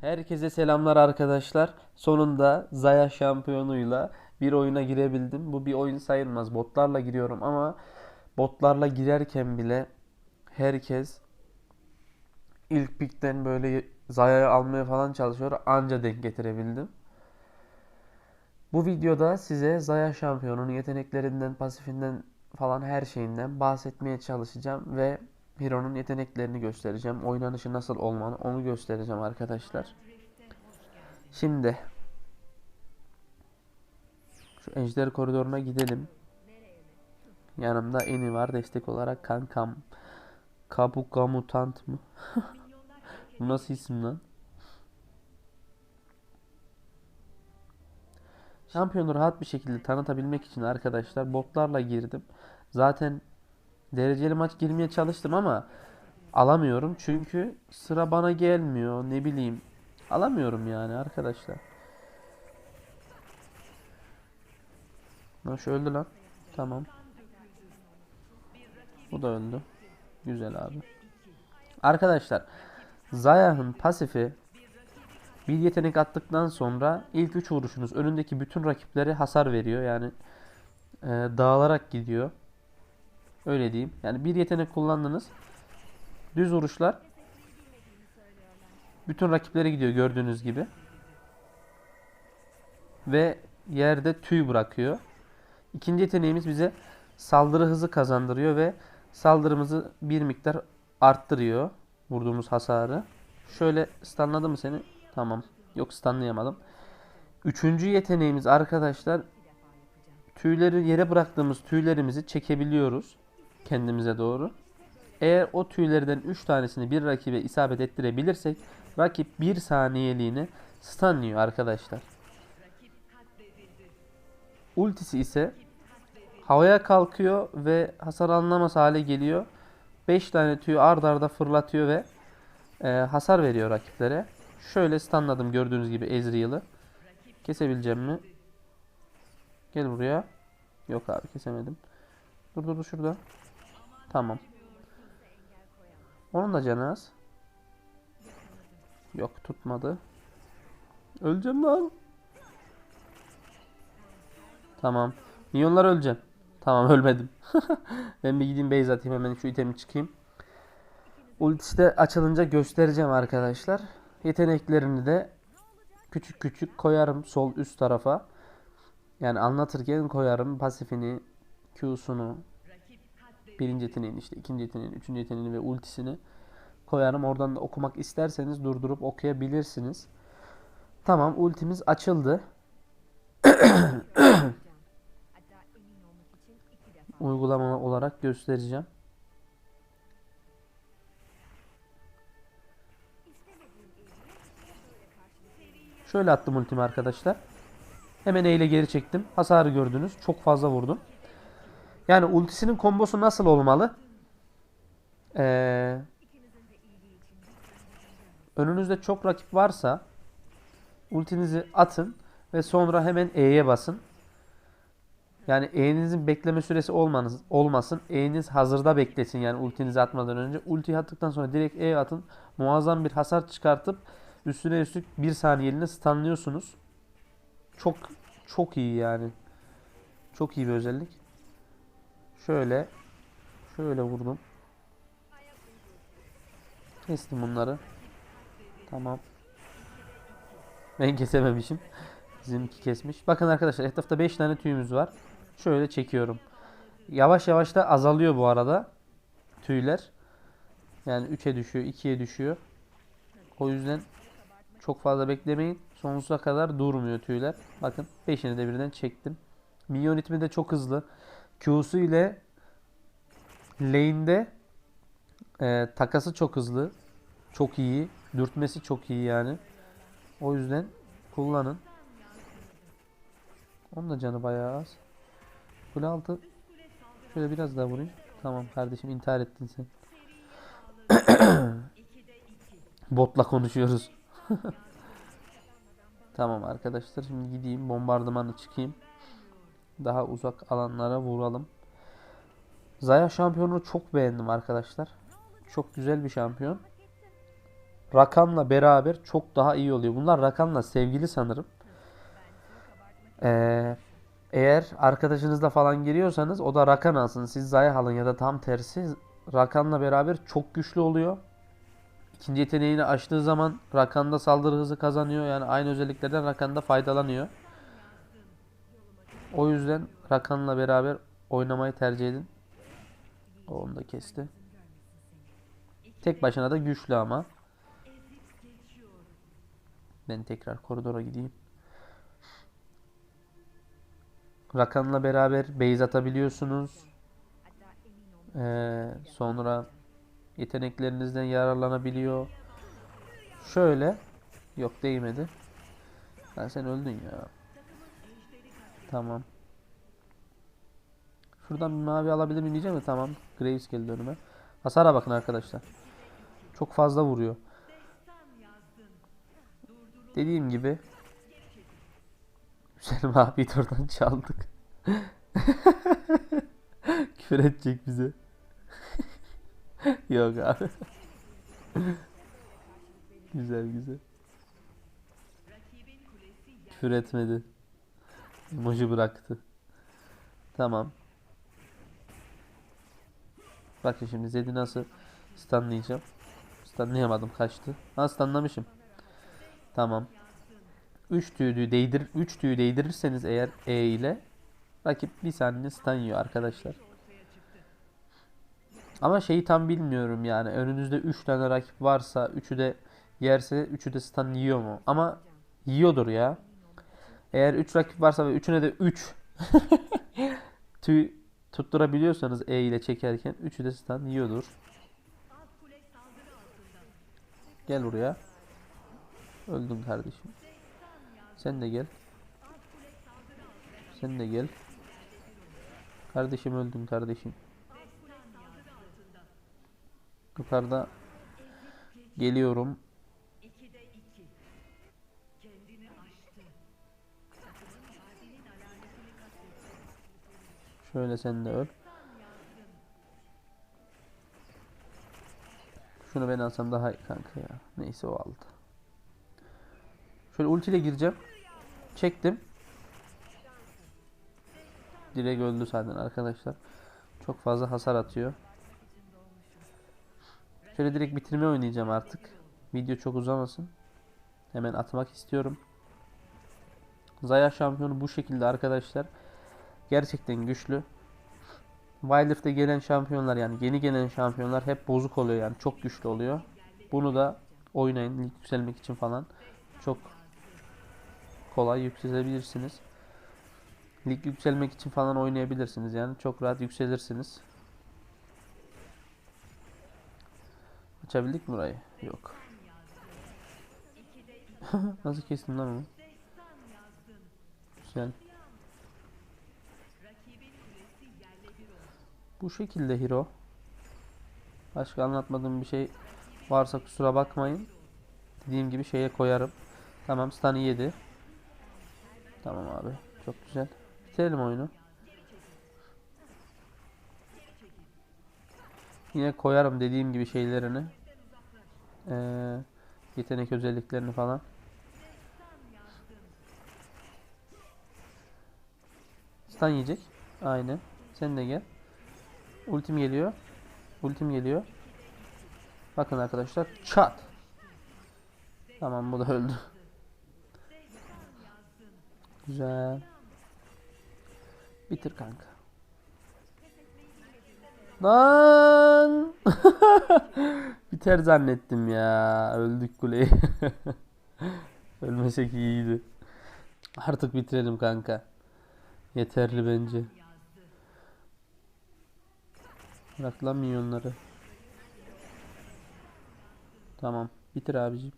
Herkese selamlar arkadaşlar. Sonunda Zaya şampiyonuyla bir oyuna girebildim. Bu bir oyun sayılmaz. Botlarla giriyorum ama botlarla girerken bile herkes ilk pikten böyle Zaya'yı almaya falan çalışıyor. Anca denk getirebildim. Bu videoda size Zaya şampiyonunun yeteneklerinden, pasifinden falan her şeyinden bahsetmeye çalışacağım ve Hero'nun yeteneklerini göstereceğim. Oynanışı nasıl olmalı onu göstereceğim arkadaşlar. Şimdi şu Ejder koridoruna gidelim. Yanımda Eni var destek olarak kankam. Kabuka mutant mı? Bu nasıl isim lan? Şampiyonu rahat bir şekilde tanıtabilmek için arkadaşlar botlarla girdim. Zaten dereceli maç girmeye çalıştım ama alamıyorum çünkü sıra bana gelmiyor ne bileyim. Alamıyorum yani arkadaşlar. Lan şu öldü lan. Tamam. Bu da öldü. Güzel abi. Arkadaşlar Zayah'ın pasifi bir yetenek attıktan sonra ilk 3 vuruşunuz önündeki bütün rakiplere hasar veriyor. Yani e, dağılarak gidiyor. Öyle diyeyim. Yani bir yetenek kullandınız. Düz vuruşlar bütün rakiplere gidiyor gördüğünüz gibi. Ve yerde tüy bırakıyor. İkinci yeteneğimiz bize saldırı hızı kazandırıyor ve saldırımızı bir miktar arttırıyor. Vurduğumuz hasarı. Şöyle stunladı mı seni? Tamam. Yok stunlayamadım. Üçüncü yeteneğimiz arkadaşlar tüyleri yere bıraktığımız tüylerimizi çekebiliyoruz kendimize doğru. Eğer o tüylerden 3 tanesini bir rakibe isabet ettirebilirsek rakip 1 saniyeliğine stunlıyor arkadaşlar. Ultisi ise havaya kalkıyor ve hasar alınamaz hale geliyor. 5 tane tüyü ard arda fırlatıyor ve e, hasar veriyor rakiplere. Şöyle stunladım gördüğünüz gibi Ezreal'ı. Kesebileceğim mi? Gel buraya. Yok abi kesemedim. Dur dur dur şurada. Tamam. Onun da canı az. Yok tutmadı. Öleceğim lan. Tamam. Milyonlar öleceğim. Tamam ölmedim. ben bir gideyim base atayım hemen şu itemi çıkayım. Ultisi de açılınca göstereceğim arkadaşlar. Yeteneklerini de küçük küçük koyarım sol üst tarafa. Yani anlatırken koyarım pasifini, Q'sunu, birinci yeteneğin işte ikinci yeteneğin, üçüncü yeteneğini ve ultisini koyarım. Oradan da okumak isterseniz durdurup okuyabilirsiniz. Tamam ultimiz açıldı. Uygulama olarak göstereceğim. Şöyle attım ultimi arkadaşlar. Hemen E ile geri çektim. Hasarı gördünüz. Çok fazla vurdum. Yani ultisinin kombosu nasıl olmalı? Ee, önünüzde çok rakip varsa ultinizi atın ve sonra hemen E'ye basın. Yani E'nizin bekleme süresi olmanız, olmasın. E'niz hazırda beklesin yani ultinizi atmadan önce. Ultiyi attıktan sonra direkt E atın. Muazzam bir hasar çıkartıp üstüne üstlük bir saniyeliğine stunlıyorsunuz. Çok çok iyi yani. Çok iyi bir özellik. Şöyle şöyle vurdum. Kestim bunları. Tamam. Ben kesememişim. Bizimki kesmiş. Bakın arkadaşlar etrafta 5 tane tüyümüz var. Şöyle çekiyorum. Yavaş yavaş da azalıyor bu arada tüyler. Yani 3'e düşüyor, 2'ye düşüyor. O yüzden çok fazla beklemeyin. Sonsuza kadar durmuyor tüyler. Bakın 5'ini de birden çektim. Minyon ritmi de çok hızlı. Q'su ile lane'de e, takası çok hızlı. Çok iyi. Dürtmesi çok iyi yani. O yüzden kullanın. Onun da canı bayağı az. Kule altı. Şöyle biraz daha vurayım. Tamam kardeşim intihar ettin sen. Botla konuşuyoruz. tamam arkadaşlar şimdi gideyim bombardımanı çıkayım. Daha uzak alanlara vuralım. Zaya şampiyonunu çok beğendim arkadaşlar. Çok güzel bir şampiyon. Rakan'la beraber çok daha iyi oluyor. Bunlar Rakan'la sevgili sanırım. Ee, eğer arkadaşınızla falan giriyorsanız o da Rakan alsın. Siz Zaya alın ya da tam tersi. Rakan'la beraber çok güçlü oluyor. İkinci yeteneğini açtığı zaman Rakan'da saldırı hızı kazanıyor. Yani aynı özelliklerden Rakan'da faydalanıyor. O yüzden Rakan'la beraber oynamayı tercih edin. Onu da kesti. Tek başına da güçlü ama. Ben tekrar koridora gideyim. Rakan'la beraber base atabiliyorsunuz. Ee, sonra yeteneklerinizden yararlanabiliyor. Şöyle. Yok değmedi. Ha, sen öldün ya. Tamam. Şuradan bir mavi alabilir miyim diyeceğim de tamam. Graves geldi önüme. Hasara bakın arkadaşlar. Çok fazla vuruyor. Dediğim gibi Güzel maviyi de oradan çaldık. Küfür edecek bize. Yok abi. güzel güzel. Küfür etmedi. Emoji bıraktı. Tamam. Bakın şimdi Zed'i nasıl stunlayacağım. Stunlayamadım kaçtı. Ha stunlamışım. Tamam. 3 tüyü değdir 3 tüyü değdirirseniz eğer E ile rakip bir saniye stun yiyor arkadaşlar. Ama şeyi tam bilmiyorum yani önünüzde 3 tane rakip varsa 3'ü de yerse 3'ü de stun yiyor mu? Ama yiyordur ya. Eğer 3 rakip varsa ve 3'üne de 3 tüy tutturabiliyorsanız E ile çekerken 3'ü de stun yiyordur. Gel buraya. Öldüm kardeşim. Sen de gel. Sen de gel. Kardeşim öldüm kardeşim. Yukarıda geliyorum. Şöyle sen de öl. Şunu ben alsam daha iyi kanka ya. Neyse o aldı. Şöyle ultiyle gireceğim. Çektim. Direkt öldü zaten arkadaşlar. Çok fazla hasar atıyor. Şöyle direkt bitirme oynayacağım artık. Video çok uzamasın. Hemen atmak istiyorum. Zaya şampiyonu bu şekilde arkadaşlar. Gerçekten güçlü. Wildrift'te gelen şampiyonlar yani yeni gelen şampiyonlar hep bozuk oluyor yani çok güçlü oluyor. Bunu da oynayın lig yükselmek için falan. Çok kolay yükselebilirsiniz. Lig yükselmek için falan oynayabilirsiniz yani çok rahat yükselirsiniz. Açabildik mi burayı? Yok. Nasıl kestim lan onu? Güzel. Bu şekilde hero. Başka anlatmadığım bir şey varsa kusura bakmayın. Dediğim gibi şeye koyarım. Tamam stun'ı yedi. Tamam abi. Çok güzel. Bitirelim oyunu. Yine koyarım dediğim gibi şeylerini. Ee, yetenek özelliklerini falan. Stun yiyecek. Aynen. Sen de gel. Ultim geliyor. Ultim geliyor. Bakın arkadaşlar. Çat. Tamam bu da öldü. Güzel. Bitir kanka. Lan. Biter zannettim ya. Öldük kuleyi. Ölmesek iyiydi. Artık bitirelim kanka. Yeterli bence. Bırak lan milyonları. Tamam. Bitir abicim.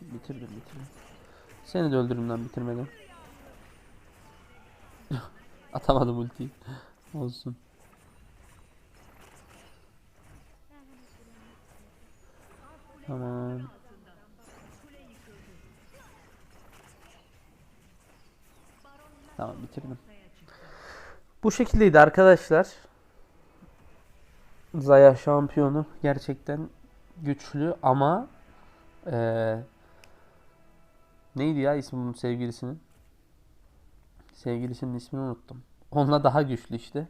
Bitirdim bitirdim. Seni de öldürürüm lan bitirmeden. Atamadım ultiyi. Olsun. Tamam. Tamam bitirdim. Bu şekildeydi arkadaşlar. Zaya şampiyonu gerçekten güçlü ama eee, neydi ya ismi bunun sevgilisinin? Sevgilisinin ismini unuttum. Onunla daha güçlü işte.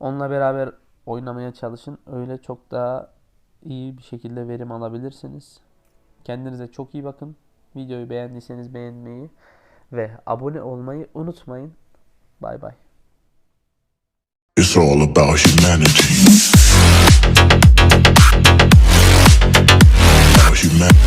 Onunla beraber oynamaya çalışın. Öyle çok daha iyi bir şekilde verim alabilirsiniz. Kendinize çok iyi bakın. Videoyu beğendiyseniz beğenmeyi ve abone olmayı unutmayın. Bay bay. It's all about humanity. About humanity.